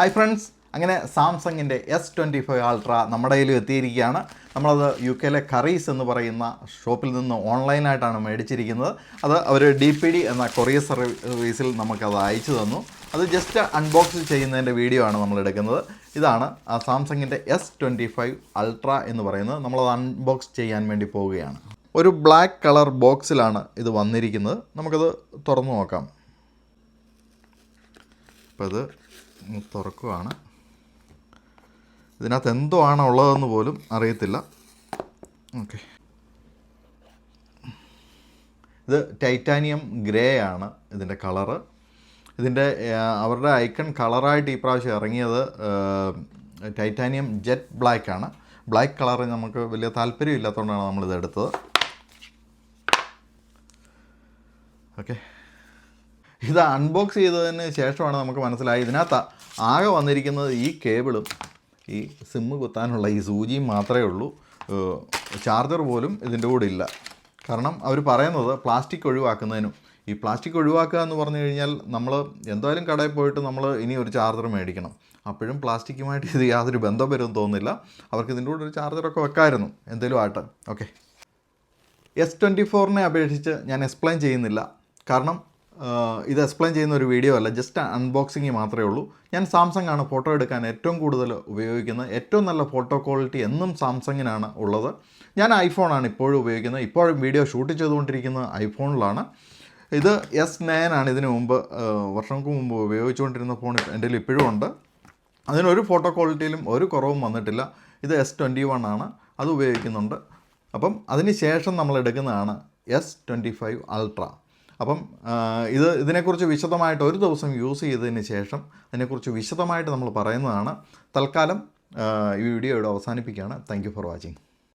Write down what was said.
Hi friends അങ്ങനെ സാംസങ്ങിന്റെ S twenty five ultra നമ്മുടെ കയ്യിൽ എത്തിയിരിക്കുകയാണ്. നമ്മളത് യു കെയിലെ കറീസ് എന്ന് പറയുന്ന ഷോപ്പിൽ നിന്ന് ഓൺലൈനായിട്ടാണ് മേടിച്ചിരിക്കുന്നത്. അത് അവർ ഡി പി ഡി എന്ന കൊറിയർ സർവീസിൽ നമുക്കത് അയച്ചു തന്നു. അത് ജസ്റ്റ് അൺബോക്സ് ചെയ്യുന്നതിന്റെ വീഡിയോ ആണ് നമ്മൾ എടുക്കുന്നത്. ഇതാണ് സാംസങ്ങിന്റെ എസ് ട്വന്റി ഫൈവ് അൾട്ര എന്ന് പറയുന്നത്. നമ്മളത് അൺബോക്സ് ചെയ്യാൻ വേണ്ടി പോവുകയാണ്. ഒരു ബ്ലാക്ക് കളർ ബോക്സിലാണ് ഇത് വന്നിരിക്കുന്നത്. നമുക്കത് തുറന്നു നോക്കാം. അപ്പോൾ ഇത് തുറക്കുവാണ്. ഇതിനകത്ത് എന്തോ ആണ് ഉള്ളതെന്ന് പോലും അറിയത്തില്ല. ഓക്കെ. ഇത് ടൈറ്റാനിയം ഗ്രേ ആണ് ഇതിന്റെ കളറ്. ഇതിന്റെ അവരുടെ ഐക്കൺ കളറായിട്ട് ഈ പ്രാവശ്യം ഇറങ്ങിയത് ടൈറ്റാനിയം ജെറ്റ് ബ്ലാക്ക് ആണ്. ബ്ലാക്ക് കളർ നമുക്ക് വലിയ താല്പര്യം ഇല്ലാത്തതുകൊണ്ടാണ് നമ്മളിത് എടുത്തത്. ഓക്കെ. ഇത് അൺബോക്സ് ചെയ്തതിന് ശേഷമാണ് നമുക്ക് മനസ്സിലായി ഇതിനകത്ത് ആകെ വന്നിരിക്കുന്നത് ഈ കേബിളും ഈ സിമ്മ് കുത്താനുള്ള ഈ സൂചിയും മാത്രമേ ഉള്ളൂ. ചാർജർ പോലും ഇതിന്റെ കൂടെ ഇല്ല. കാരണം അവർ പറയുന്നത് പ്ലാസ്റ്റിക് ഒഴിവാക്കുന്നതിനും ഈ പ്ലാസ്റ്റിക് ഒഴിവാക്കുക എന്ന് പറഞ്ഞു കഴിഞ്ഞാൽ നമ്മൾ എന്തായാലും കടയിൽ പോയിട്ട് നമ്മൾ ഇനി ഒരു ചാർജർ മേടിക്കണം. അപ്പോഴും പ്ലാസ്റ്റിക്കുമായിട്ട് ഇത് യാതൊരു ബന്ധം വരും തോന്നുന്നില്ല. അവർക്ക് ഇതിന്റെ കൂടെ ഒരു ചാർജറൊക്കെ വെക്കായിരുന്നു എന്തെങ്കിലും ആട്ടെ ഓക്കെ എസ് ട്വന്റി ഫോറിനെ അപേക്ഷിച്ച് ഞാൻ എക്സ്പ്ലെയിൻ ചെയ്യുന്നില്ല. കാരണം ഇത് എക്സ്പ്ലെയിൻ ചെയ്യുന്ന ഒരു വീഡിയോ അല്ല ജസ്റ്റ് അൺബോക്സിങ് മാത്രമേ ഉള്ളൂ. ഞാൻ സാംസങ് ആണ് ഫോട്ടോ എടുക്കാൻ ഏറ്റവും കൂടുതൽ ഉപയോഗിക്കുന്നത്. ഏറ്റവും നല്ല ഫോട്ടോ ക്വാളിറ്റി എന്നും സാംസങ്ങിനാണ് ഉള്ളത്. ഞാൻ ഐഫോണാണ് ഇപ്പോഴും ഉപയോഗിക്കുന്നത്. ഇപ്പോഴും വീഡിയോ ഷൂട്ട് ചെയ്തുകൊണ്ടിരിക്കുന്നത് ഐഫോണിലാണ് ഇത് എസ് നയൻ ആണ് ഇതിനു മുമ്പ് വർഷങ്ങൾക്ക് മുമ്പ് ഉപയോഗിച്ചുകൊണ്ടിരുന്ന ഫോൺ എന്റെ ഇപ്പോഴും ഉണ്ട്. അതിനൊരു ഫോട്ടോ ക്വാളിറ്റിയിലും ഒരു കുറവും വന്നിട്ടില്ല. ഇത് എസ് ട്വന്റി വൺ ആണ്. അത് ഉപയോഗിക്കുന്നുണ്ട്. അപ്പം അതിന് ശേഷം നമ്മൾ എടുക്കുന്നതാണ് എസ് ട്വന്റി ഫൈവ് അൾട്ര അപ്പം ഇത് ഇതിനെക്കുറിച്ച് വിശദമായിട്ട് ഒരു ദിവസം യൂസ് ചെയ്തതിന് ശേഷം അതിനെക്കുറിച്ച് വിശദമായിട്ട് നമ്മൾ പറയുന്നതാണ്. തൽക്കാലം ഈ വീഡിയോ ഇവിടെ അവസാനിപ്പിക്കുകയാണ്. Thank for watching